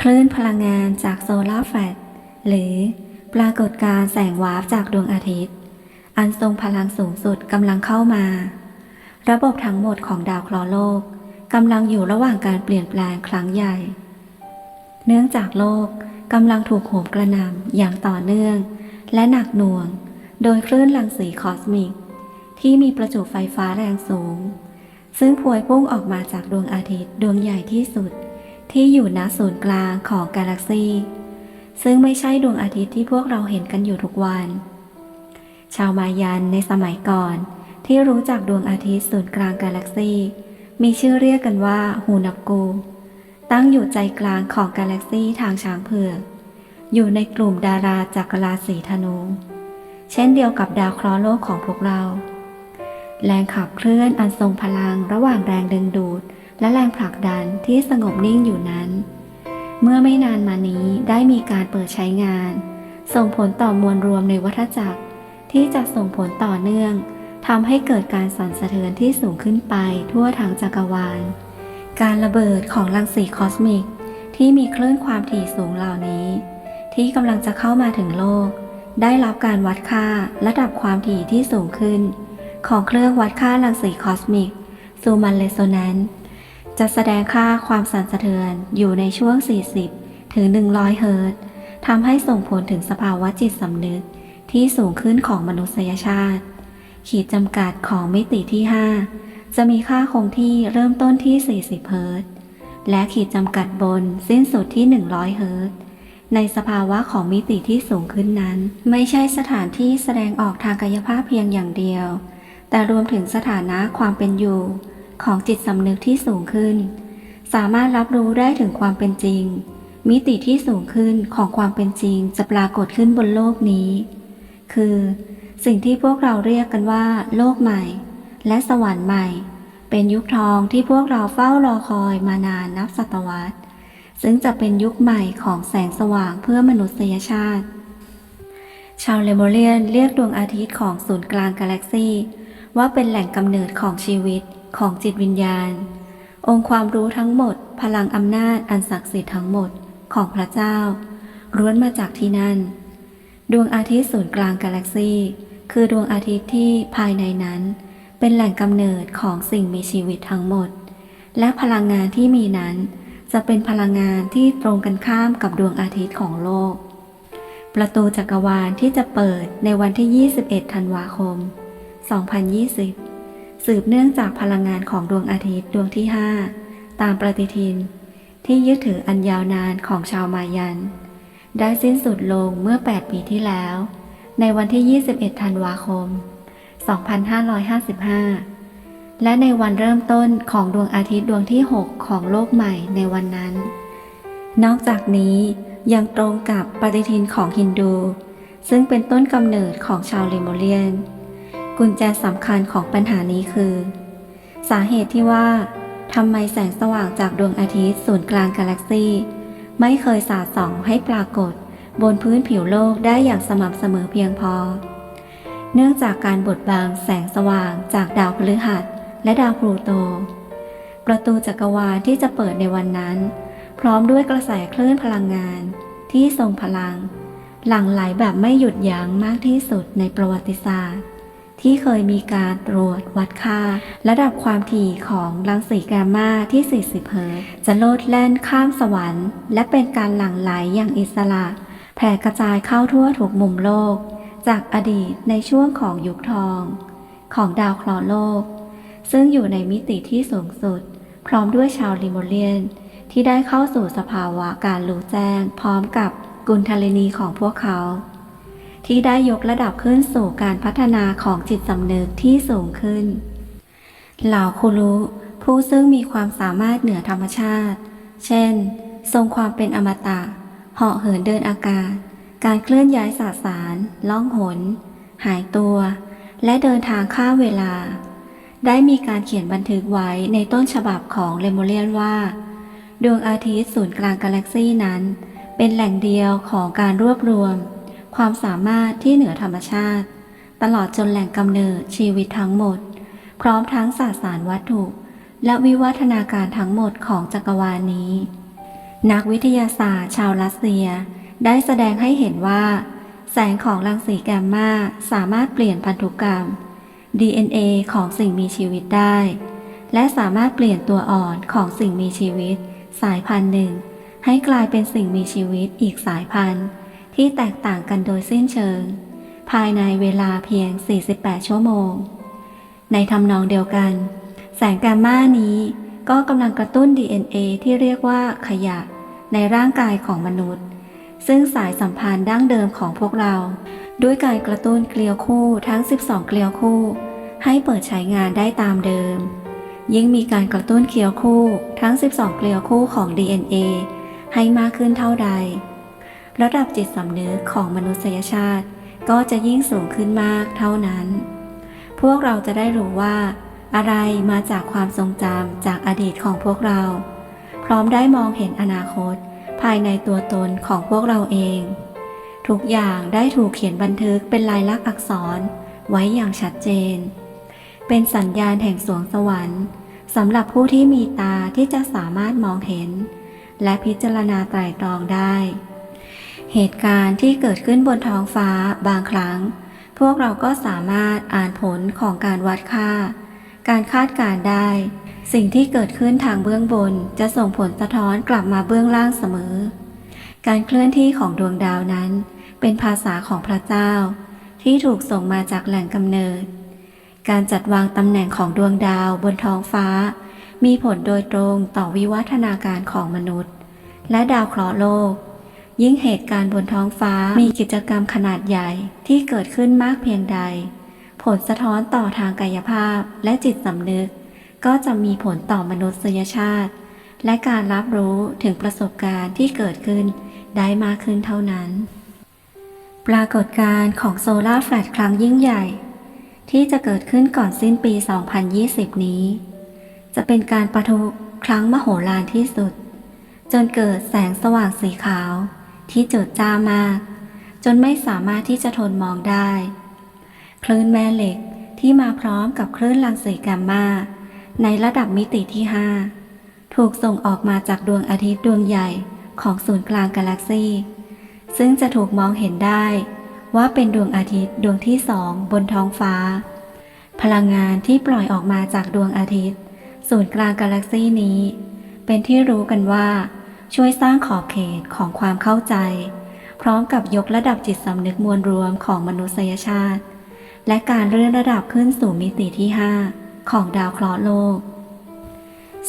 คลื่นพลังงานจากโซลาร์แฟลชหรือปรากฏการแสงวาร์ปจากดวงอาทิตย์ อันทรงพลังสูงสุดกำลังเข้ามา ระบบทั้งหมดของดาวเคราะห์โลกกำลังอยู่ระหว่างการเปลี่ยนแปลงครั้งใหญ่ เนื่องจากโลกกำลังถูกโหมกระหน่ำอย่างต่อเนื่อง และหนักหน่วง โดยคลื่นรังสีคอสมิก ที่มีประจุไฟฟ้าแรงสูง ซึ่งพวยพุ่งออกมาจากดวงอาทิตย์ดวงใหญ่ที่สุด ที่อยู่ณศูนย์กลางของกาแล็กซี ซึ่งไม่ใช่ดวงอาทิตย์ที่พวกเราเห็นกันอยู่ทุกวัน ชาวมายันในสมัยก่อน ที่รู้จักดวงอาทิตย์ศูนย์กลางกาแล็กซี มีชื่อเรียกกันว่าฮูนับกู ตั้งอยู่ใจกลางของกาแล็กซีทางช้างเผือก อยู่ในกลุ่มดาราจักรราศีธนู เช่นเดียวกับดาวเคราะห์โลกของพวกเรา แรงขับเคลื่อนอันทรงพลังระหว่างแรงดึงดูด และแรงผลักดันที่สงบนิ่งอยู่นั้น เมื่อไม่นานมานี้ได้มีการเปิดใช้งาน ส่งผลต่อมวลรวมในวัฏจักร ที่จะส่งผลต่อเนื่องทำให้เกิดการสั่นสะเทือนที่สูงขึ้นไปทั่วทางจักรวาล การระเบิดของรังสีคอสมิก ที่มีคลื่นความถี่สูงเหล่านี้ ที่กำลังจะเข้ามาถึงโลก ได้รับการวัดค่าระดับความถี่ที่สูงขึ้น ของเครื่องวัดค่ารังสีคอสมิกซูมันเรโซแนนซ์ จะแสดงค่าความสั่นสะเทือนอยู่ในช่วง 40 ถึง 100 เฮิรตซ์ทำให้ส่งผลถึงสภาวะจิตสำนึกที่สูงขึ้นของมนุษยชาติ ขีดจำกัดของมิติที่ 5 จะมีค่าคงที่เริ่มต้นที่ 40 เฮิรตซ์และขีดจำกัดบนสิ้นสุดที่ 100 เฮิรตซ์ในสภาวะของมิติที่สูงขึ้นนั้น ไม่ใช่สถานที่แสดงออกทางกายภาพเพียงอย่างเดียว แต่รวมถึงสถานะความเป็นอยู่ ของจิตสำนึกที่สูงขึ้น สามารถรับรู้ได้ถึงความเป็นจริง มิติที่สูงขึ้นของความเป็นจริงจะปรากฏขึ้นบนโลกนี้ คือ สิ่งที่พวกเราเรียกกันว่า โลกใหม่ และสวรรค์ใหม่ เป็นยุคทองที่พวกเราเฝ้ารอคอยมานานนับศตวรรษ ซึ่งจะเป็นยุคใหม่ของแสงสว่างเพื่อมนุษยชาติ ชาวเลโมเรียนเรียกดวงอาทิตย์ของศูนย์กลางกาแล็กซีว่าเป็นแหล่งกำเนิดของชีวิต ของจิตวิญญาณ องค์ความรู้ทั้งหมด พลังอำนาจอันศักดิ์สิทธิ์ทั้งหมดของพระเจ้าล้วนมาจากที่นั่น ดวงอาทิตย์ศูนย์กลางกาแล็กซีคือดวงอาทิตย์ที่ภายในนั้น เป็นแหล่งกำเนิดของสิ่งมีชีวิตทั้งหมด และพลังงานที่มีนั้น จะเป็นพลังงานที่ตรงกันข้ามกับดวงอาทิตย์ของโลก ประตูจักรวาลที่จะเปิดในวันที่ 21 ธันวาคม 2020 สืบเนื่องจากพลังงานของดวงอาทิตย์ดวงที่ 5 ตามปฏิทิน ที่ยึดถืออันยาวนานของชาวมายัน ได้สิ้นสุดลงเมื่อ 8 ปีที่แล้ว ในวันที่ 21 ธันวาคม 2555 และในวันเริ่มต้นของดวงอาทิตย์ดวงที่ 6 ของโลกใหม่ในวันนั้น นอกจากนี้ยังตรงกับปฏิทินของฮินดู ซึ่งเป็นต้นกำเนิดของชาวเลโมเรียน กุญแจสำคัญของปัญหานี้คือ สาเหตุที่ว่าทำไมแสงสว่างจากดวงอาทิตย์ศูนย์กลางกาแล็กซีไม่เคยสาดส่องให้ปรากฏ บนพื้นผิวโลกได้อย่างสม่ำเสมอเพียงพอ เนื่องจากการบดบังแสงสว่างจากดาวพฤหัสและดาวพลูโต ประตูจักรวาลที่จะเปิดในวันนั้น พร้อมด้วยกระแสคลื่นพลังงาน ที่ทรงพลัง หลั่งไหลแบบไม่หยุดยั้งมากที่สุดในประวัติศาสตร์ ที่เคยมีการตรวจวัดค่า ระดับความถี่ของรังสีแกมมาที่ 40 เฮิรตซ์จะโลดแล่นข้ามสวรรค์ และเป็นการหลั่งไหลอย่างอิสระ แผ่กระจายเข้าทั่วทุกมุมโลก จากอดีตในช่วงของยุคทอง ของดาวเคราะห์โลก ซึ่งอยู่ในมิติที่สูงสุด พร้อมด้วยชาวลิโมเลียน ที่ได้เข้าสู่สภาวะการรู้แจ้ง พร้อมกับกุลทาลินีของพวกเขา ที่ได้ยกระดับขึ้นสู่การพัฒนาของจิตสำนึกที่สูงขึ้น เหล่าคุรุผู้ซึ่งมีความสามารถเหนือธรรมชาติ เช่น ทรงความเป็นอมตะ เหาะเหินเดินอากาศ การเคลื่อนย้ายสสาร ล่องหน หายตัว และเดินทางข้ามเวลา ได้มีการเขียนบันทึกไว้ในต้นฉบับของเลโมเลียนว่า ดวงอาทิตย์ศูนย์กลางกาแล็กซีนั้น เป็นแหล่งเดียวของการรวบรวม ความสามารถที่เหนือธรรมชาติ ตลอดจนแหล่งกำเนิดชีวิตทั้งหมด พร้อมทั้งสสารวัตถุ และวิวัฒนาการทั้งหมดของจักรวาลนี้ นักวิทยาศาสตร์ชาวรัสเซีย ได้แสดงให้เห็นว่า แสงของรังสีแกมมาสามารถเปลี่ยนพันธุกรรม DNA ของสิ่งมีชีวิตได้ และสามารถเปลี่ยนตัวอ่อนของสิ่งมีชีวิต สายพันธุ์หนึ่ง ให้กลายเป็นสิ่งมีชีวิตอีกสายพันธุ์ ที่แตกต่างกันโดยสิ้นเชิง ภายในเวลาเพียง 48 ชั่วโมง ในทำนองเดียวกัน แสงแกมมานี้ก็กำลังกระตุ้น DNA ที่เรียกว่าขยะในร่างกายของมนุษย์ ซึ่งสายสัมพันธ์ดั้งเดิมของพวกเรา ด้วยการกระตุ้นเกลียวคู่ทั้ง 12 เกลียวคู่ ให้เปิดใช้งานได้ตามเดิม ยิ่งมีการกระตุ้นเกลียวคู่ทั้ง 12 เกลียวคู่ของ DNA ให้มากขึ้นเท่าใด ระดับจิตสำนึกของมนุษยชาติ ก็จะยิ่งสูงขึ้นมากเท่านั้น พวกเราจะได้รู้ว่า อะไรมาจากความทรงจำจากอดีตของพวกเรา พร้อมได้มองเห็นอนาคต ภายในตัวตนของพวกเราเอง ทุกอย่างได้ถูกเขียนบันทึกเป็นลายลักษณ์อักษรไว้อย่างชัดเจน เป็นสัญญาณแห่งสวงสวรรค์สำหรับผู้ที่มีตาที่จะสามารถมองเห็น และพิจารณาไตรตรองได้ เหตุการณ์ที่เกิดขึ้นบนท้องฟ้าบางครั้ง พวกเราก็สามารถอ่านผลของการวัดค่า การคาดการได้ สิ่งที่เกิดขึ้นทางเบื้องบนจะส่งผลสะท้อนกลับมาเบื้องล่างเสมอ การเคลื่อนที่ของดวงดาวนั้น เป็นภาษาของพระเจ้า ที่ถูกส่งมาจากแหล่งกำเนิด การจัดวางตำแหน่งของดวงดาวบนท้องฟ้า มีผลโดยตรงต่อวิวัฒนาการของมนุษย์ และดาวเคราะห์โลก ยิ่งเหตุการณ์บนท้องฟ้ามีกิจกรรมขนาดใหญ่ที่เกิดขึ้นมากเพียงใด ผลสะท้อนต่อทางกายภาพและจิตสำนึก ก็จะมีผลต่อมนุษยชาติ และการรับรู้ถึงประสบการณ์ที่เกิดขึ้นได้มากขึ้นเท่านั้น ปรากฏการณ์ของโซลาร์แฟลชครั้งยิ่งใหญ่ ที่จะเกิดขึ้นก่อนสิ้นปี 2020 นี้ จะเป็นการประทุครั้งมโหฬารที่สุด จนเกิดแสงสว่างสีขาว ที่จุดจ้ามาก จนไม่สามารถที่จะทนมองได้ คลื่นแม่เหล็กที่มาพร้อมกับคลื่นรังสีกมมาในระดับมิติที่ 5 ถูกส่งออกมาจากดวงอาทิตย์ดวงใหญ่ของศูนย์กลางกาแล็กซีซึ่งจะถูกมองเห็นได้ว่าเป็นดวงอาทิตย์ดวงที่สองบนท้องฟ้า พลังงานที่ปล่อยออกมาจากดวงอาทิตย์ ศูนย์กลางกาแล็กซีนี้ เป็นที่รู้กันว่า ช่วยสร้างขอบเขตของความเข้าใจ พร้อมกับยกระดับจิตสำนึกมวลรวมของมนุษยชาติ และการเลื่อนระดับขึ้นสู่มิติที่ 5 ของดาวเคราะห์โลก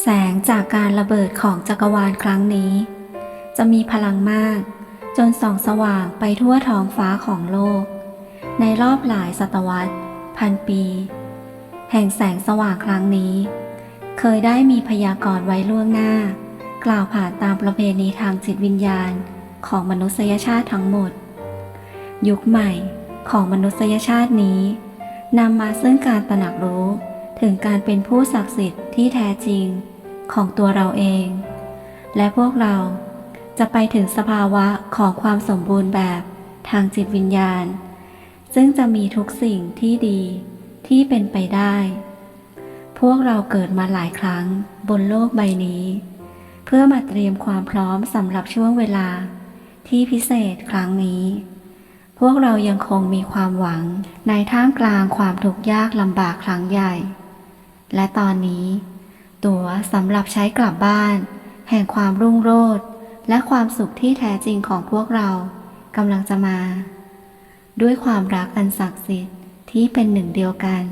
แสงจากการระเบิดของจักรวาลครั้งนี้ จะมีพลังมาก จนส่องสว่างไปทั่วท้องฟ้าของโลก ในรอบหลายศตวรรษ พันปี แห่งแสงสว่างครั้งนี้ เคยได้มีพยากรณ์ไว้ล่วงหน้า กล่าวผ่านตามประเพณีทางจิตวิญญาณของมนุษยชาติทั้งหมด ยุคใหม่ของมนุษยชาตินี้นำมาซึ่งการตระหนักรู้ถึงการเป็นผู้ศักดิ์สิทธิ์ที่แท้จริงของตัวเราเอง และพวกเราจะไปถึงสภาวะของความสมบูรณ์แบบทางจิตวิญญาณ ซึ่งจะมีทุกสิ่งที่ดีที่เป็นไปได้ พวกเราเกิดมาหลายครั้งบนโลกใบนี้ เพื่อมาเตรียมความพร้อมสำหรับช่วงเวลาที่พิเศษครั้งนี้ พวกเรายังคงมีความหวังในท่ามกลางความทุกข์ยากลำบากครั้งใหญ่ และตอนนี้ ตั๋วสำหรับใช้กลับบ้าน แห่งความรุ่งโรจน์และความสุขที่แท้จริงของพวกเรากำลังจะมา ด้วยความรักอันศักดิ์สิทธิ์ที่เป็นหนึ่งเดียวกัน